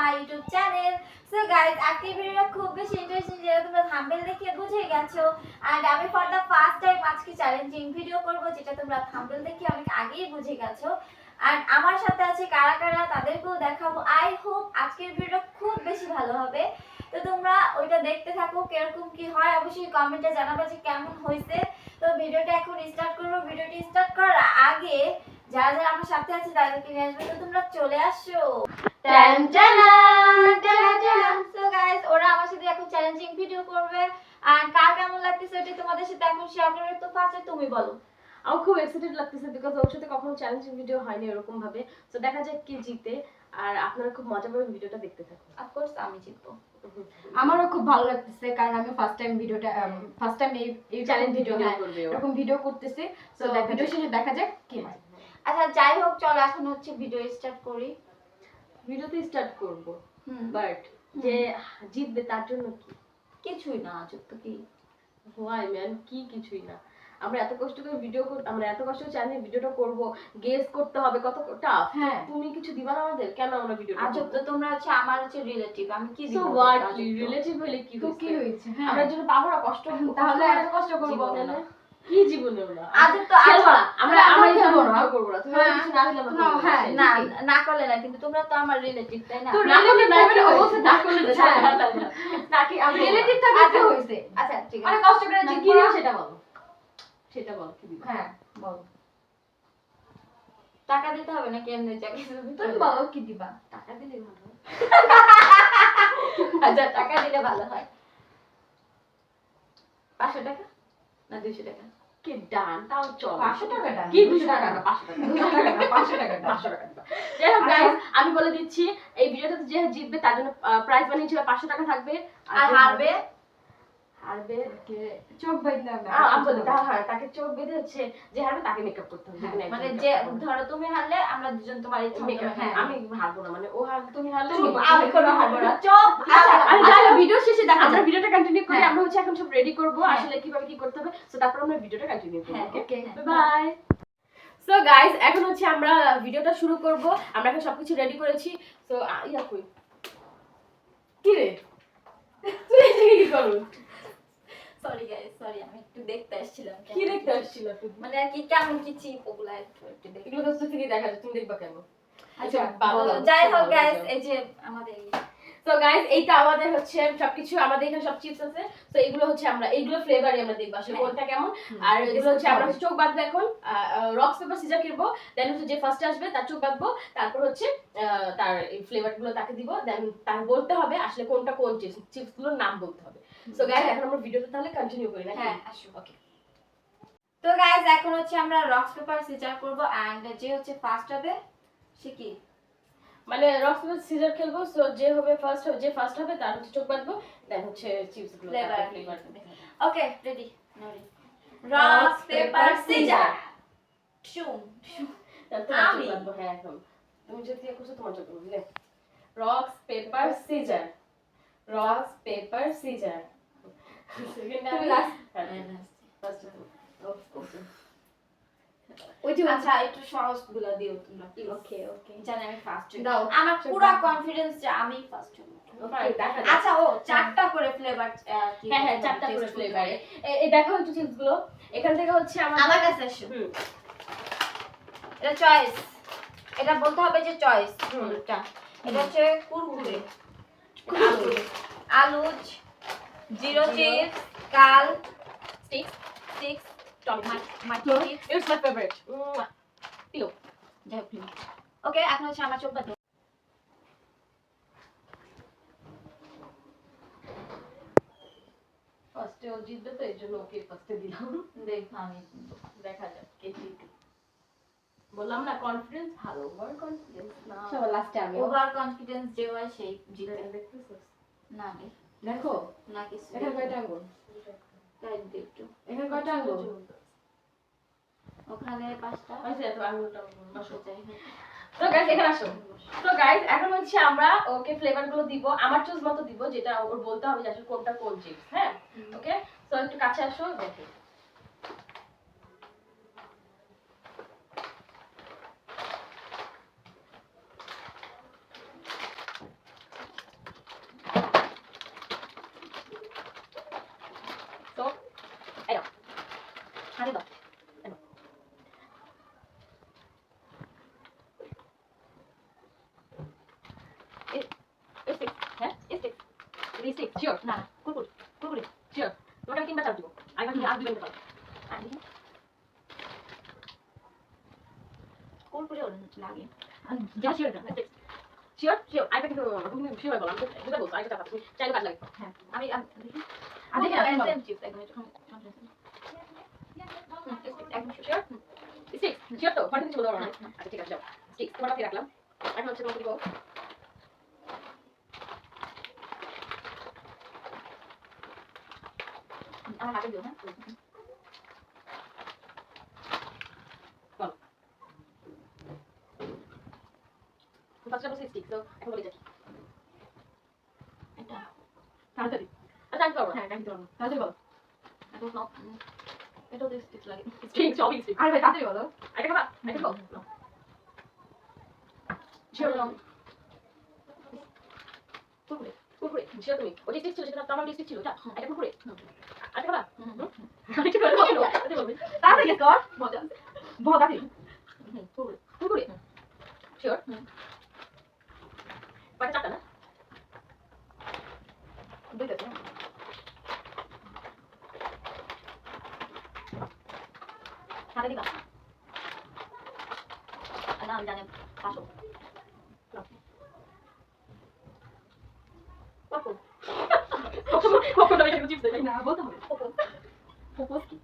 My YouTube channel. So guys আজকের ভিডিওটা খুব বেশি ইন্টারেস্টিং যেটা তোমরা থাম্বনেল দেখে বুঝে গেছো। এন্ড আমি ফর দা ফার্স্ট টাইম আজকে চ্যালেঞ্জিং ভিডিও করব, যেটা তোমরা থাম্বনেল দেখে অনেক আগেই বুঝে গেছো। এন্ড আমার সাথে আছে কারা কারা, তাদেরকেও দেখাবো। আই হোপ আজকের ভিডিওটা খুব বেশি ভালো হবে। তো তোমরা ওইটা দেখতে থাকো, কীরকম কি হয়, অবশ্যই কমেন্টে জানাবে যে কেমন হয়েছে। তো ভিডিওটা এখন স্টার্ট করব। ভিডিওটি স্টার্ট করার আগে যারা যারা আমার সাথে আছে তাদেরকে নিয়ে আসবে। তো তোমরা চলে আসো। সো গাইস ওরা আমার সাথে এখন চ্যালেঞ্জিং ভিডিও করবে। আর কার কেমন লাগতেছে ওটা তোমাদের সাথে এখন শেয়ার করবে। তো ফার্স্টে তুমি বলো। আমার খুব এক্সাইটেড লাগতেছে বিকজ ওর সাথে কখনো চ্যালেঞ্জিং ভিডিও হয়নি এরকম ভাবে তো দেখা যাক কে জিতে। আর আপনারা খুব মজা পাবেন ভিডিওটা দেখতে থাকুন। অফকোর্স আমি জিতবো। আমারও খুব ভালো লাগতেছে কারণ আমি ফার্স্ট টাইম ভিডিওটা ফার্স্ট টাইম এই চ্যালেঞ্জ ভিডিও এরকম ভিডিও করতেছে। তো ভিডিও। শেষে দেখা যাক কে আচ্ছা যাই হোক চলো এখন হচ্ছে ভিডিও স্টার্ট করি। ভিডিওতে স্টার্ট করব বাট যে জিতবে তার জন্য কি? কিছুই না যুক্ত কি? হোয়াই ম্যান কি কিছুই না। আমরা এত কষ্ট করে ভিডিও আমরা এত কষ্ট করে চ্যানেলে ভিডিওটা করব গেস করতে হবে কত টাফ হ্যাঁ। তুমি কিছু দিবা না আমাদের? কেন আমরা ভিডিওটা আজব তো তোমরা হচ্ছে আমার হচ্ছে রিলেটিভ আমি কি দিব হোয়াট আজব রিলেটিভ হলে কি তো কি হয়েছে? হয়েছে হ্যাঁ। আমরা জন্য পাবো না? কষ্ট তাহলে এত কষ্ট করব? না? কি জীবনে তো আমরা আমরা খেলব না। তুমি হ্যাঁ। কিছু না আমরা করব। হ্যাঁ, না না করলে না কিন্তু তোমরা তো আমার রিলেটিভ তাই না তো relative না হলে অবশ্যই না করলে তো হ্যাঁ। ঝামেলা লাগবে না। নাকি আমি রিলেটিভ থাকলে আচ্ছা। হয়েছে আচ্ছা ঠিক অনেক আছে কষ্ট করে না, কি সেটা বলো সেটা বলো কি হ্যাঁ বল টাকা দিতে হবে না কেমনে চাকরি তুমি বলো কি দিবা টাকা দিলে ভালো আচ্ছা টাকা দিলে ভালো হয় পাঁচশো টাকা না দুইশো টাকা। কি ডান? তাও চল। পাঁচশো টাকাটা কি দুশো টাকা? না পাঁচশো টাকা। পাঁচশো টাকা পাঁচশো টাকা যাই হোক আচ্ছা। আমি বলে দিচ্ছি এই ভিডিওটাতে যে জিতবে তার জন্য প্রাইস বানিয়েছিল পাঁচশো টাকা থাকবে আর হারবে চোখ তা হ্যাঁ, তাকে চোখ বেঁধে হচ্ছে যে হারবে তাকে মেকআপ করতে হবে। হ্যাঁ, যেকোনো একজন মানে যে ধরো তুমি হারলে আমরা দুজন তোমার এই হ্যাঁ, আমি হারবো না মানে ও হারবে তুমি হারলে তুমি তুমি- আমি কোনো হারবো না। চপ আচ্ছা আরে যাই হোক, ভিডিও শেষে দেখা আমরা ভিডিওটা কন্টিনিউ করি। আমরা হচ্ছে এখন সব রেডি করব। আসলে কীভাবে কি করতে হবে সো তারপর আমরা ভিডিওটা কন্টিনিউ করব okay okay bye so guys এখন হচ্ছে আমরা ভিডিওটা শুরু করব আমরা এখন সবকিছু রেডি করেছি সো ইয়া কই? কি রে? তুই কি করু সরি গাইস সরি আমি একটু দেখতে আসছিলাম কি দেখতে মানে আর কি কেমন কি চিপ ওগুলা একটু দেখতে এগুলো তো থেকে দেখা যায় তুমি দেখবা কেন? আচ্ছা যাই হোক গাইস এই যে আমাদের সো গাইস এইটা আমাদের হচ্ছে সবকিছু আমাদের এখানে সব চিপস আছে। তো এগুলো হচ্ছে আমরা এইগুলো ফ্লেভারই আমরা দেখব আসলে হ্যাঁ। কোনটা কেমন। আর এগুলো হচ্ছে আমরা চোখ বাঁধবো এখন। রক্স পেপার সিজার কিনবো দেন হচ্ছে যে ফার্স্ট আসবে তার চোখ বাঁধবো তারপর হচ্ছে তার এই ফ্লেভারগুলো তাকে দিব দেন তার বলতে হবে আসলে কোনটা কোন চিপস চিপসগুলোর নাম বলতে হবে। সো গাইস এখন আমরা ভিডিওটা তাহলে কন্টিনিউ করি না হ্যাঁ আসো। ওকে তো গাইস এখন হচ্ছে আমরা রক্স পেপার সিজার করব এন্ড যে হচ্ছে ফার্স্ট হবে সে কি? মানে রক্স পেপার সিজার খেলব সো যে হবে ফার্স্ট যে ফার্স্ট হবে তার হচ্ছে চোখ বাঁধবো দেন হচ্ছে চিপসগুলো okay ready rocks paper scissor আমি? হ্যাঁ এখন তুমি যদি করছ তোমার চোখ rocks paper scissor rocks paper scissor তুমি last। ওই যে আচ্ছা যাক। আচ্ছা ও চারটা করে ফ্লেভার হ্যাঁ হ্যাঁ চারটা করে ফ্লেভারে দেখো একটু চিপসগুলো। এখান থেকে হচ্ছে আমার আমার কাছে এটা চয়েস এটা বলতে হবে যে চয়েস। এটা। হচ্ছে কুরকুরে। আলু। আলুজ জিরো চিপস কাল স্টিক্স সিক্স টমেটো মাটি chips it's my favourite pillow যাই হোক ওকে এখন হচ্ছে আমার চোখ বাঁধো ফার্স্টে ও জিতবে তো এই জন্য ওকে ফার্স্টে দিলাম। দেখো আমি দেখা যাক কে বললাম না কনফিডেন্স ভালো ওভার কনফিডেন্স না। সবার লাস্টে আমি। ওভার কনফিডেন্স যে হয় সেই জিতে। দেখতেছিস? না রে দেখো না কিছু এখানে কয়টা আঙ্গুল তাই দে একটু। এখানে কয়টা আঙ্গুল ওখানে পাঁচটা। বসো। বসে তো গাইস এখানে আসো। তো গাইস এখন হচ্ছে আমরা ওকে ফ্লেভারগুলো দিব আমার চুজ মতো দিব যেটা ওর বলতে হবে যে আসলে কোনটা কোন চিপস হ্যাঁ? ওকে তো একটু কাছে আসো দেখো স্টিক শিওর না কুরকুরে কুরকুরে শিওর তোমাকে আমি তিনবার চাপ দিব আরেকবার তুমি আর দুইবার নিতে পারো আর দেখি কুরকুরে লাগে যা শিওর এটা শিওর শিওর আরেকটা কিন্তু তুমি শিওর বলো আমি তো দুবার বলছো আরেকটা চাপ তুমি চাইলে কাজ লাগে হ্যাঁ আমি আমি বলো। সেম চিপস একদম একটু একদম শিওর স্টিক শিওর তো? ফাটি কিছু বলো না আচ্ছা ঠিক আছে যাও। স্টিক তোমার কাছে রাখলাম। এখন হচ্ছে তোমাকে দিব আমার হাতে দিও হ্যাঁ? ফার্স্ট বলছি স্টিক তো এখন বলি যাচ্ছি। তাড়াতাড়ি। আচ্ছা আমি পারব হ্যাঁ দিতে পারব তাড়াতাড়ি বলো। এটা লাগে আরে ভাই তাড়াতাড়ি বলো। খাবা খাও তুমি ওটা স্টিক ছিল সেটা আমার ছিল এটা খাবা তাড়াতাড়ি কর মজা শিওর না দুইটা তো হাতে দিবা না আমি জানি পাঁচশো কখন কখন আমি এটা চিপস দেই না বলতে হবে কখন প্রপোজ কি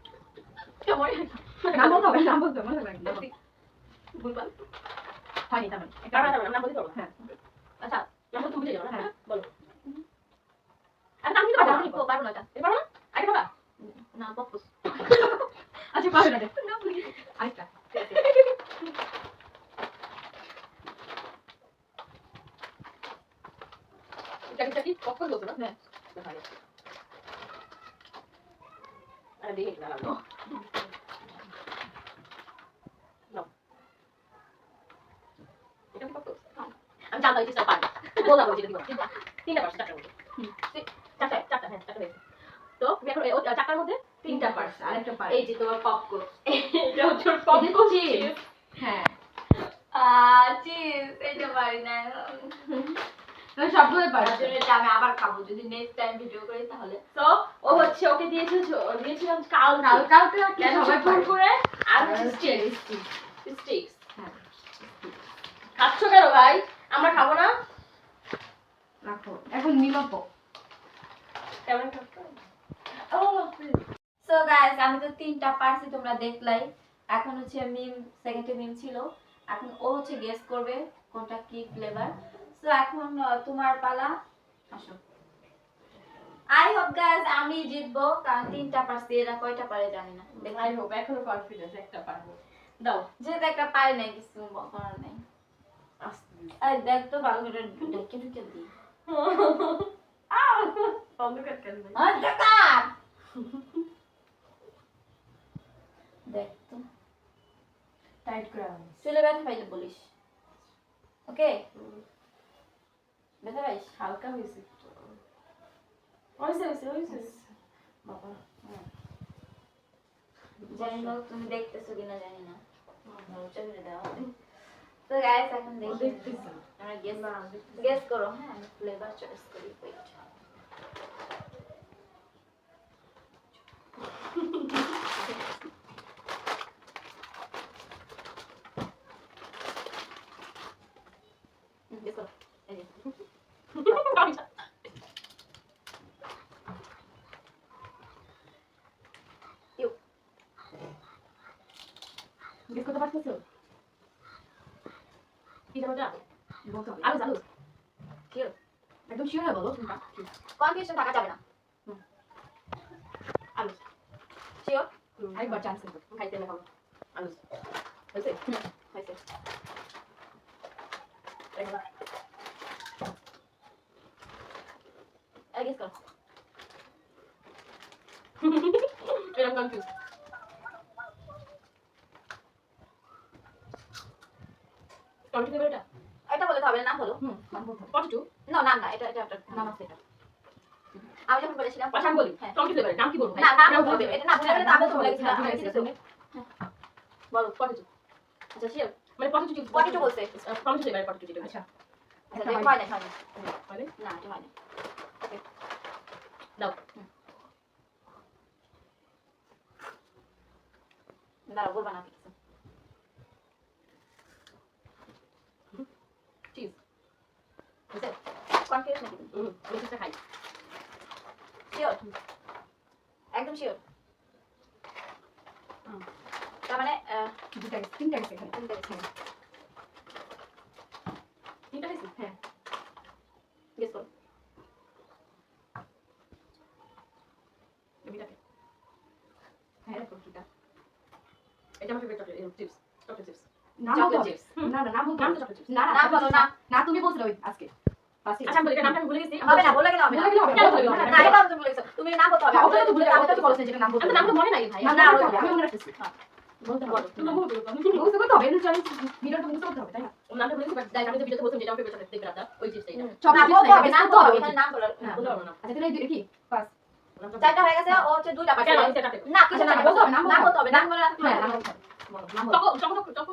কেমন নাম বলতে হবে নাম বলতে হবে মনে থাকবে না। ভুলবার হয়নি মানে। কারণ আমি বলতে পারব হ্যাঁ। আচ্ছা হ্যাঁ। বলো। আচ্ছা আমি পারব না। এটা পারব না না আচ্ছা পারবে না না হ্যাঁ। আরে দেখি না এটা কি আমি জানতাম জিনিসটা পারব বললাম যেটা দিব তিনটা মধ্যে চারটা চারটা হ্যাঁ চারটা হয়েছে তো তুমি এখন এই- চারটার মধ্যে তিনটা পারছে আরেকটা পারবে এই যে তোমার পপকর্ন এটা হচ্ছে পপকর্ন হ্যাঁ আহ চিজ এটা পারি না তুমি সবগুলোই পারছে এটা আমি আবার খাব যদি নেক্সট টাইম ভিডিও করি তাহলে তো ও হচ্ছে ওকে দিয়েছে দিয়েছিলাম কাল কাল কালকে সবাই কুরকুরে আর স্টিক্স স্টিক্স খাচ্ছ কেন ভাই? আমরা খাব না? রাখো। এখন নিমাপো কেমন সো গাইস আমি তো তিনটা পারছি তোমরা দেখলাই। এখন হচ্ছে মিম সেকেন্ডে মিম ছিল। এখন ও হচ্ছে গেস করবে কোনটা কি ফ্লেভার সো এখন তোমার পালা। আসো। আই হোপ গাইস আমি জিতবো কারণ তিনটা পারছি এরা কয়টা পারে জানি না। আই হোপ এখনও কনফিডেন্স একটা পারব। দাও। যেহেতু একটা পারে নাই কিছু করার নাই। এই দেখ তো ভালো করে ঢুকে দি অন্ধকার কেন অন্ধকার দেখ তো। টাইট করে আনো ব্যথা পাইলে বলিস। ওকে? ব্যথা পাইস? হালকা হয়েছে হয়েছে হয়েছে হয়েছে। বাবা। জানি না তুমি দেখতেছো কিনা জানি না। দাও। তো গাইস এখন দেখি আমরা গেস করো হ্যাঁ আমি ফ্লেভার চয়েস করি ওয়েট গেস করো এই যে ইউ গেস করতে পারতেছো কি জানো যা বলতে হবে। আলু আলু কিউ একদম শিওর হয়ে বলো। কনফিউশন থাকা যাবে না। আলু শিওর আরেকবার চান্স দেবো। খাইতে না আলু হয়েছে? হয়েছে। গেস করো এরকম কনফিউজ কনফিউজ এটা এটা? বলতে বলো বলতে হবে। পটেটো না নাম না এটা এটা একটা নাম আছে এটা। আমি যখন বলেছিলাম আচ্ছা বলি। হ্যাঁ। কনফিউজ এবারে নাম কি বলব না নাম হবে। এটা না গেলে তো আমি তো বলে গেছিলাম আমি কিছু বলো পটেটো আচ্ছা শিওর। মানে পটেটো চিপস পটেটো বলছে। কনফিউজ এবারে পটেটো যেটা আচ্ছা। আচ্ছা হয় না। হয় না। মানে না? এটা হয় না। ওকে দাও। দাঁড়াও বলবা না কিছু চিজ বুঝছে কনফিউজ নাকি? হুম খাই শিওর একদম শিওর তার মানে আহ, দুটা গেছে, তিনটা গেছে তিনটা গেছে। তিনটা খাইছি হ্যাঁ। করো। হ্যাঁ এরকম। এটা আমার favourite chocolate chips chocolate chips নাম বলতে চকলেট হবে। চিপস না না। না তুমি বলছিলে ওই আজকে। আচ্ছা না না। না। না। না, না না, না? না না না, না। আচ্ছা। চারটা হয়ে গেছে ও হচ্ছে দুইটা না কিছু না বলতে হবে, নাম বলতে হবে। না। বলো, নাম বলো। চকো চকো চকো চকো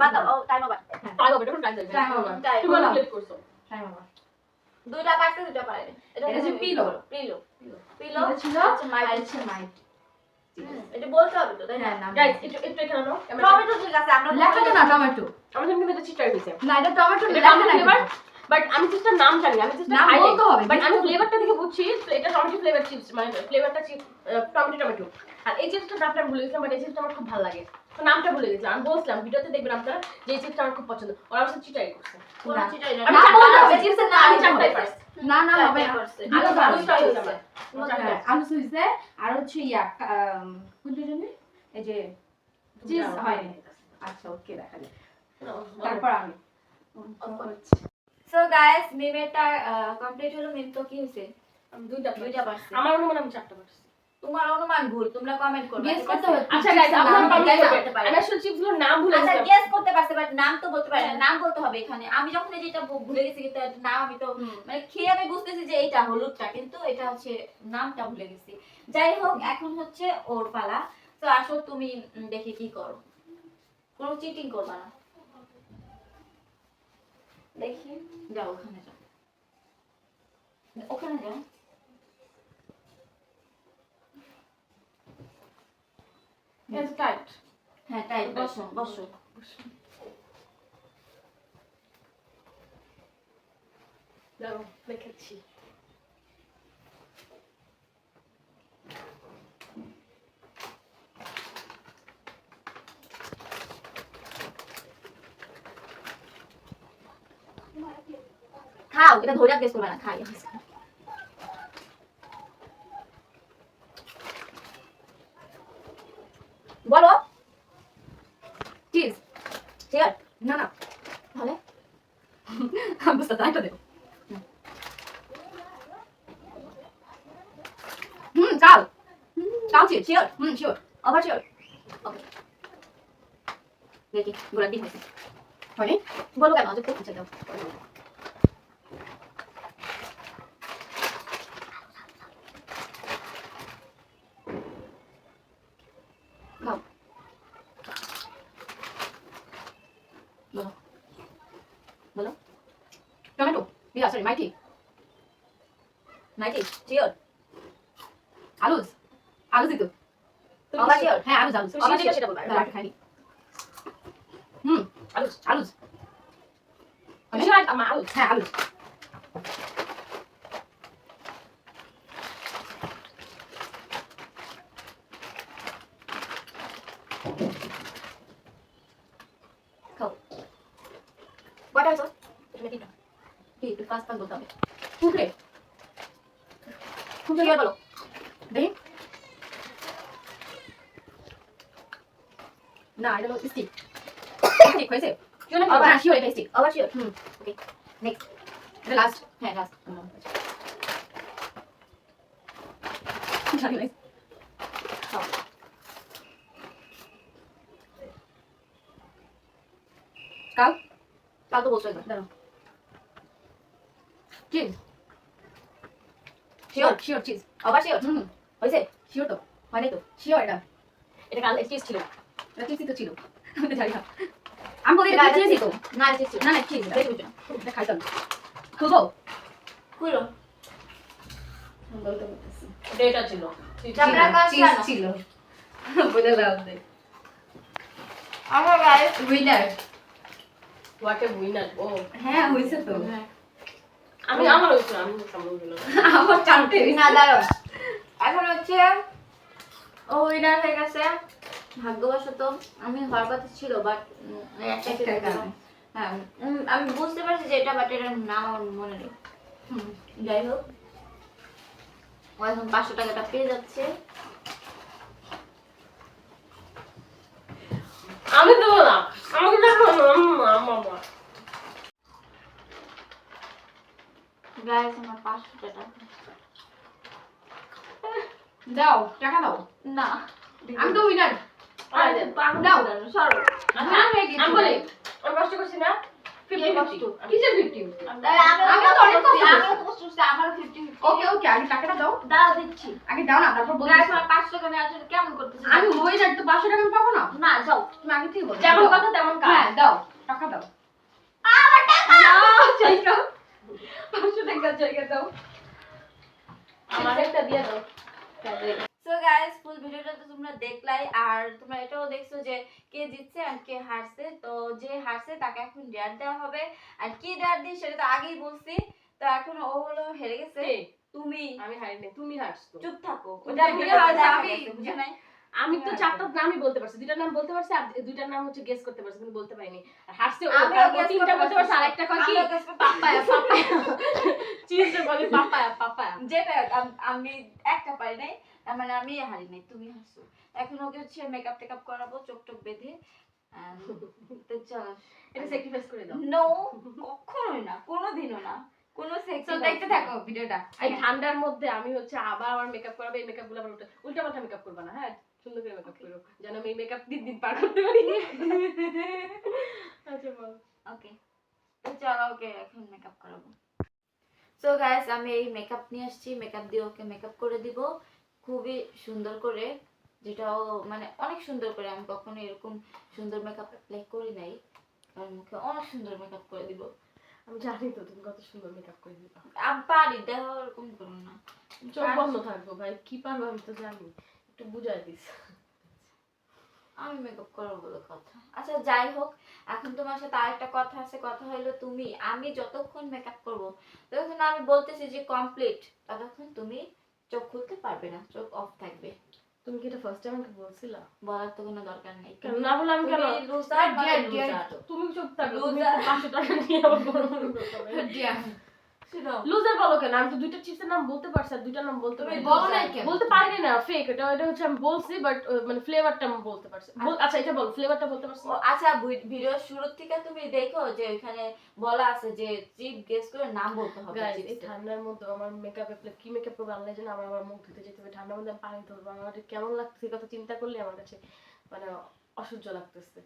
বাদ দাও ও টাইম ওভার হবে এটা টাইম দেবে দুইটা পারছে দুইটা পারে এটা হচ্ছে পিলো। পিলো পিলো ছিল হচ্ছে মাই আর এটা বলতে হবে তো তাই না? গাইস একটু একটু এখানে নাও। টমেটো ঠিক আছে আমরা লেখা তো না টমেটো আমার কিন্তু এটা চিটার হইছে না এটা টমেটো লেখা টমেটো নাই বাট আমি নাম জানি আমি চিপসটা নাম বলতে হবে, বাট আমি ফ্লেভারটা দেখে বুঝছি এটা টমেটো ফ্লেভার চিপস মানে ফ্লেভারটা চিপস টমেটো টমেটো আর এই চিপসটার নামটা আমি ভুলে গেছিলাম বাট এই চিপসটা আমার খুব ভালো লাগে। নামটা ভুলে গেছিলাম আমি বলছিলাম ভিডিওতে দেখবেন আপনারা যে এই চিপসটা আমার খুব পছন্দ ওরা আমার সাথে চিটাই করছে না। চিটাই না আমি না, না, আমি চারটাই পারছি। না না হবে। আলু ফ্রাই হয়েছে। হ্যাঁ, আলু সুইসে আর হচ্ছে ইয়া কোনটা জানি এই যে চিজ হয়নি আচ্ছা ওকে দেখা যায় তারপর আমি সো গাইস মিমেরটা কমপ্লিট হলো মিম তো কি হইছে দুইটা দুইটা পারছে আমার অনুমান আমি চারটা পারছি তোমার অনুমান ভুল তোমরা কমেন্ট করবে Guess করতে হবে। আচ্ছা গাইস আপনারা কমেন্ট তাই না? করবেন চিপসগুলোর নাম ভুলে আচ্ছা গেস করতে পারছে বাট নাম তো বলতে পারে না। নাম বলতে হবে এখানে। আমি যখন যেটা ভুলে গেছি কিন্তু নাম আমি তো মানে খেয়ে আমি বুঝতেছি যে এইটা হলুদটা কিন্তু এটা হচ্ছে নামটা ভুলে গেছি। যাই হোক এখন হচ্ছে ওর পালা তো আসো তুমি দেখি কি করো। কোনো চিটিং করবা না। দেখি যাও ওখানে যাও। ওখানে যাও। It's tight. হ্যাঁ তাই বসো বসো দাঁড়াও, দেখাচ্ছি। খাও এটা ধরে গেস করবে না খাই বলো চিজ ঠিক আছে না না তাহলে আমি বুঝতে পারছি, আরেকটা দেবো হুম চাল চাল চিজ শিওর হুম শিওর আবার শিওর ওকে দেখি গোলাপ হয়েছে। হয়নি বলো কেন? যে খুব দাও। বলো। বলো। Tomato? Yeah sorry mighty sure আলুজ আলু দিত। হ্যাঁ আলুজ আলুজ সেটা বলবা। খাইনি। খাও। কয়টা হয়েছে এটা তিনটা। কি, একটু ফাস্ট ফাস্ট বলতে হবে। কুকরে শিওর বলো? দেখি। না, এটা হলো স্টিক স্টিক হয়েছে না আবার শিওর এটা স্টিক আবার শিওর হুম ওকে নেক্সট এটা লাস্ট হ্যাঁ লাস্ট কাল কাল তো বলছো দাঁড়াও চিজ শিওর শিওর চিজ আবার শিওর হুম হয়েছে শিওর তো হয়নি তো শিওর এটা এটা কাল চিজ ছিল এটা চিজই তো ছিল আমি তো জানি না আমি বলি এটা চিজই তো না ছিল না না চিজ দেখি বুঝো এটা খাইতাম খুলবো খুলো এটা ছিল চামড়া গাছ ছিল বলে আমার গাইস উইনার এ উইনার ও হ্যাঁ হইছে তো আমি আমার হয়েছিল আমি সামনে গেলাম আমার চারটে না দাঁড়াও এখন হচ্ছে ও উইনার হয়ে গেছে ভাগ্যবশত আমি হওয়ার কথা ছিল বাট একটা। হ্যাঁ আমি বুঝতে পারছি যে এটা বাট এটার নাম আমার মনে নেই। যাই হোক। ও এখন পাঁচশো টাকাটা পেয়ে যাচ্ছে। আমি দেবো না। আমাকে দেখো মামা গাইস আমার পাঁচশো টাকা। দাও টাকা দাও। না। আমি তো উইনার আমি দাও। দাও দাও গাইস আমার পাঁচশো টাকা পাবো না? না যাও। তুমি আগে থেকে বলো। যেমন কথা তেমন হ্যাঁ কাজ দাও। টাকা দাও। আমার টাকা! জায়গা। পাঁচশো টাকা জায়গা দাও। আমার একটা দিয়ে দাও। সো গাইস ফুল ভিডিওটা তো তোমরা দেখলাই আর তোমরা এটাও দেখছ যে কে জিতছে আর কে হারছে। তো যে হারছে তাকে এখন ডেয়ার দেওয়া হবে। আর কি ডেয়ার দিই সেটা তো আগেই বলছি। তো এখন ও হলো হেরে গেছে। তুমি। আমি হারিনি তুমি হারছো। চুপ থাকো। ওটা আমি- আমি বুঝে নাই। আমি তো। চারটা নামই বলতে পারছি দুইটার নাম বলতে পারছি আর দুইটার নাম হচ্ছে গেস করতে পারছি কিন্তু বলতে পারিনি। আর guess তিনটা বলতে পারছে। আরেকটা কয় কি? Papaya papaya. বলে পাপায়া পাপায়া। যেটা আমি একটা পারি নাই। তার মানে আমি হারি নাই তুমি হারছো। এখন ওকে হচ্ছে মেকআপ টেকআপ করাবো চোখ টোক বেঁধে তো চলো। এটা স্যাক্রিফাইস করে দাও। নো কখনোই না কোনোদিনও না। কোনো সেক্স দেখতে থাকো ভিডিওটা। এই ঠান্ডার মধ্যে আমি হচ্ছে আবার আমার মেকআপ করাবো এই আবার উল্টা উল্টা পাল্টা মেকআপ করবা না হ্যাঁ? সুন্দর করে মেকআপ করো যেন আমি এই মেকআপ দিন দিন পার করতে পারি। আচ্ছা বল। ওকে তো চলো ওকে এখন মেকআপ করাবো। সো গাইস আমি এই মেকআপ নিয়ে আসছি মেকআপ দিয়ে ওকে মেকআপ করে দিব। খুবই সুন্দর করে যেটাও মানে অনেক সুন্দর করে আমি কখনো এরকম সুন্দর মেকআপ অ্যাপ্লাই করি নাই। আর মুখে অনেক সুন্দর মেকআপ করে দিব। আমি জানি তো তুমি কত সুন্দর মেকআপ করে দিবা। আমি পারি দেখো এরকম করো না। চোখ বন্ধ থাকব ভাই কি পারব আমি তো জানি। একটু বুঝাই দিস। আমি মেকআপ করব বলে কথা। আচ্ছা যাই হোক এখন তোমার সাথে আরেকটা কথা আছে কথা হলো তুমি আমি যতক্ষণ মেকআপ করব ততক্ষণ আমি বলতেছি যে কমপ্লিট ততক্ষণ তুমি চোখ খুলতে পারবে না চোখ অফ থাকবে। তুমি কি এটা ফার্স্ট টাইম আমাকে বলছিলা? বলার তো কোনো দরকার নেই। কেন? না বলে আমি কেন? তুমি চুপ থাকো তুমি. পাঁচশো টাকা নিয়ে আবার লুজার বলো কেন? আমি তো দুইটা চিপসের নাম বলতে পারছি আর দুইটার নাম বলতে পারি। বলো নাই কেন? বলতে পারি না ফেক এটা এটা হচ্ছে আমি বলছি বাট মানে ফ্লেভারটা আমি বলতে পারছি। বল- আচ্ছা এটা বল ফ্লেভারটা বলতে পারছি। আচ্ছা ভিডিও শুরু থেকে তুমি দেখো যে ওইখানে বলা আছে যে চিপ গেস করে নাম বলতে হবে গাইস এই ঠান্ডার মধ্যে আমার মেকআপ অ্যাপ্লাই কি মেকআপ করব আল্লাহ জানে আমার আমার মুখ ধুতে যেতে হবে ঠান্ডার মধ্যে পানি ধরবো। আমার কেমন লাগছে কথা চিন্তা করলে আমার কাছে মানে অসহ্য লাগতেছে।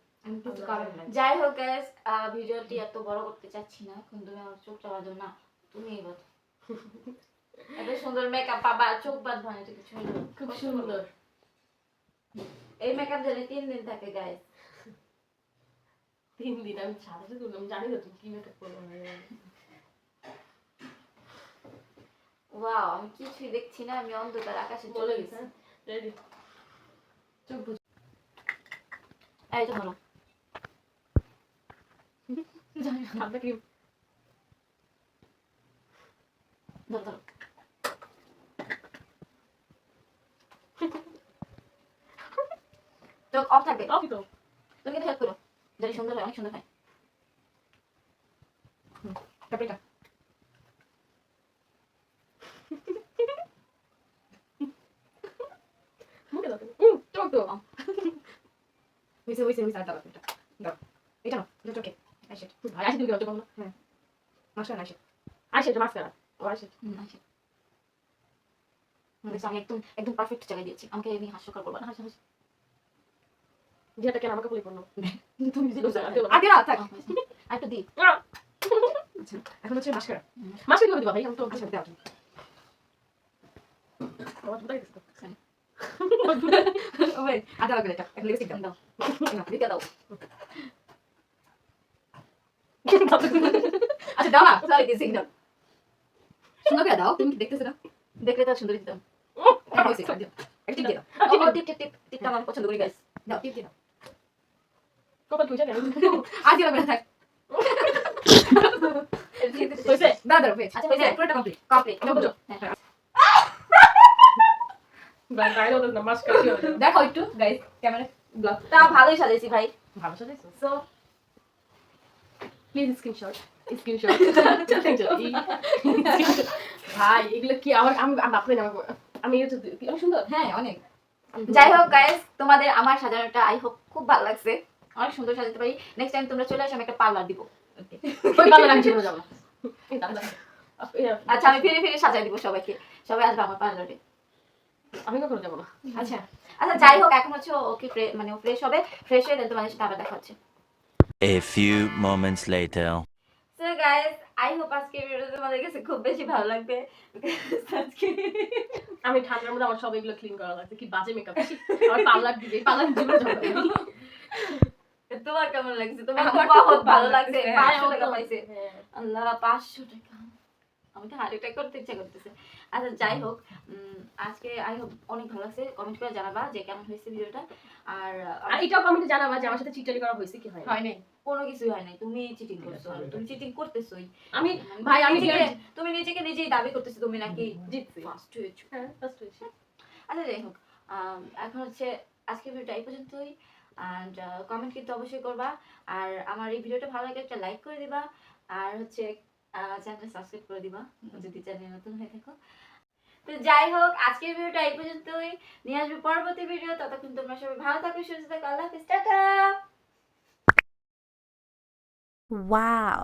যাই হোক গাইস ভিডিওটি এত বড় করতে চাচ্ছি না এখন তুমি আমার চোখটা বাঁধো না। তুমি বাঁধো এত সুন্দর মেকআপ পাবা চোখ বাঁধবো না এটা কিছু খুব সুন্দর। এই মেকআপ জানি তিন দিন থাকে গাইস তিন দিন আমি সাথে করলাম জানি তো তুমি কি মেকআপ করব না। ওয়াও আমি কিছুই দেখছি না আমি অন্ধকার আকাশে চলে গেছে। রেডি চোখ বুঝ এই তো ধরো হাতে ক্রিম চোখ অফ থাকবে। তো। তুমি কিন্তু হেল্প করো। যদি সুন্দর হয় অনেক সুন্দর হয়। তারপরে এটা মুখে দাও তুমি। হুম চোখ তো। হইছে হইছে হইছে আর দাও এটা দাও। এটা না এটা চোখে আইসে ভাই তুমি হ্যাঁ। মাস্টার আইসে আসে এটা মাস্কারা। আচ্ছা। হুম, দেখছ, আমি একদম একদম পারফেক্ট জায়গায় দিয়েছি। আমাকে এমনি হাস্যকর করব না। হাসি হাসি। যেটা কেন আমাকে বলি করল তুমি দিলো loser, স্যার আগে আগে থাক। আরেকটা দিই। এখন হচ্ছে মাস্কারা। মাস্ক কীভাবে দিবা ভাই? আমি তো দাও আমার চুলটা গেছে ওই আদা লাগবে এটা। এখন লিপস্টিক দাও। দাও। দাও। আচ্ছা দাও না। সরি দাও সুন্দর করে দাও তুমি দেখতেছো না দেখলে তো সুন্দর দিতাম উহ, হয়েছে একটা টিপ দিয়ে দাও আচ্ছা, ও, ও, টিপ টিপ টিপ টিপটা আমার পছন্দ করি গাইস দাও টিপ দিয়ে দাও কপাল তুই জানেন আর দিয়ে থাক হয়েছে দাও দাও হয়েছে আচ্ছা, হয়েছে? পুরোটা কমপ্লিট কমপ্লিট হ্যাঁ গাইড হতো না মাস্ক কাটি হতো দেখো একটু গাইস ক্যামেরা ব্লক তা ভালোই সাজাইছি ভাই ভালো সাজাইছো সো প্লিজ স্ক্রিনশট স্ক্রিনশট ভাই এগুলো কি? আমার আমি বাপরে না আমি এটা সুন্দর? হ্যাঁ অনেক। যাই হোক গাইস তোমাদের আমার সাজানোটা আই হোপ খুব ভালো লাগছে। অনেক সুন্দর সাজাতে পারি। নেক্সট টাইম তোমরা চলে আসো আমি একটা পার্লার দিব ওই পার্লার আমি যাব। আচ্ছা আমি ফিরে ফিরে সাজাই দিব সবাইকে। সবাই আসবে আমার পার্লারে আমি কখনো যাব না। আচ্ছা। আচ্ছা যাই হোক এখন হচ্ছে ওকে মানে ও ফ্রেশ হবে। ফ্রেশ হয়ে তোমাদের সাথে আবার দেখা হচ্ছে। A few moments later. So guys I hope আজকে ভিডিওটা তোমাদের কাছে খুব বেশি ভালো লাগবে। আজকে আমি ঠান্ডার মধ্যে আমার সব এগুলো ক্লিন করা লাগছে কি বাজে মেকআপ আমার পার্লার দিবে পার্লার না। তোমার কেমন লাগছে? তোমার খুব ভালো লাগছে। লাগছে। পাঁচশো টাকা পাইছে। হ্যাঁ। আল্লাহ পাঁচশো টাকা। আমি তো হার্ট অ্যাটাক করতে ইচ্ছা করতেছে। আচ্ছা যাই হোক উম, আজকে আই হোপ অনেক ভালো লাগছে। কমেন্ট করে জানাবা যে কেমন হয়েছে ভিডিওটা। আর এটাও কমেন্টে জানাবা যে আমার সাথে চিটারি করা হয়েছে কি হয় হয়নি। কোনো কিছুই হয় নাই তুমি চিটিং করছ তুমি চিটিং করতেছোই। আমি ভাই আমি তুমি নিজেকে নিজেই দাবি করতেছো তুমি নাকি জিতছি ফার্স্ট হয়েছো। হ্যাঁ ফার্স্ট হয়েছি। আচ্ছা যাই হোক এখন হচ্ছে আজকের ভিডিওটা এই পর্যন্তই। অ্যান্ড কমেন্ট কিন্তু অবশ্যই করবা। আর আমার এই ভিডিওটা ভালো লাগে একটা লাইক করে দিবা। আর হচ্ছে চ্যানেলটা সাবস্ক্রাইব করে দিবা, যদি চ্যানেল নতুন হয়ে থাকো। তো যাই হোক, আজকের ভিডিওটা এই পর্যন্তই। নিয়ে আসবে পরবর্তী ভিডিও ততক্ষণ তোমরা সবাই ভালো থাকো, সুস্থ থাকো। আল্লাহ হাফিজ। টাটা! Wow.